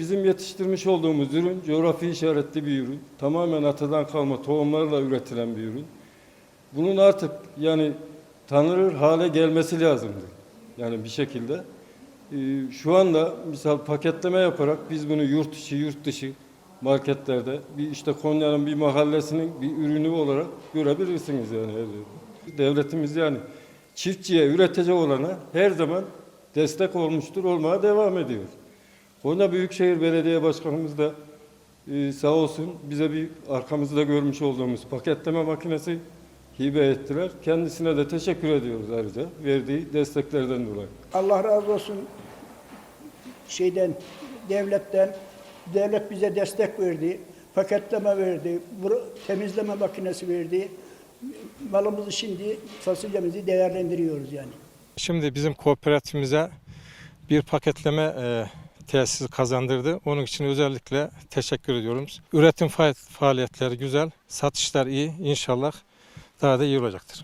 yetiştirmiş olduğumuz ürün coğrafi işaretli bir ürün. Tamamen atadan kalma tohumlarla üretilen bir ürün. Bunun artık yani tanınır hale gelmesi lazımdı. Yani bir şekilde. Ee, şu anda misal paketleme yaparak biz bunu yurt içi, yurt dışı marketlerde bir işte Konya'nın bir mahallesinin bir ürünü olarak görebilirsiniz yani. Devletimiz yani çiftçiye, üretici olana her zaman destek olmuştur, olmaya devam ediyor. Konya Büyükşehir Belediye Başkanımız da e, sağ olsun bize bir arkamızda görmüş olduğumuz paketleme makinesi hibe ettiler. Kendisine de teşekkür ediyoruz ayrıca verdiği desteklerden dolayı. Allah razı olsun şeyden, devletten. Devlet bize destek verdi. Paketleme verdi. Temizleme makinesi verdi. Malımızı şimdi, fasulyemizi değerlendiriyoruz yani. Şimdi bizim kooperatifimize bir paketleme e, tesisi kazandırdı. Onun için özellikle teşekkür ediyoruz. Üretim fa- faaliyetleri güzel, satışlar iyi. İnşallah daha da iyi olacaktır.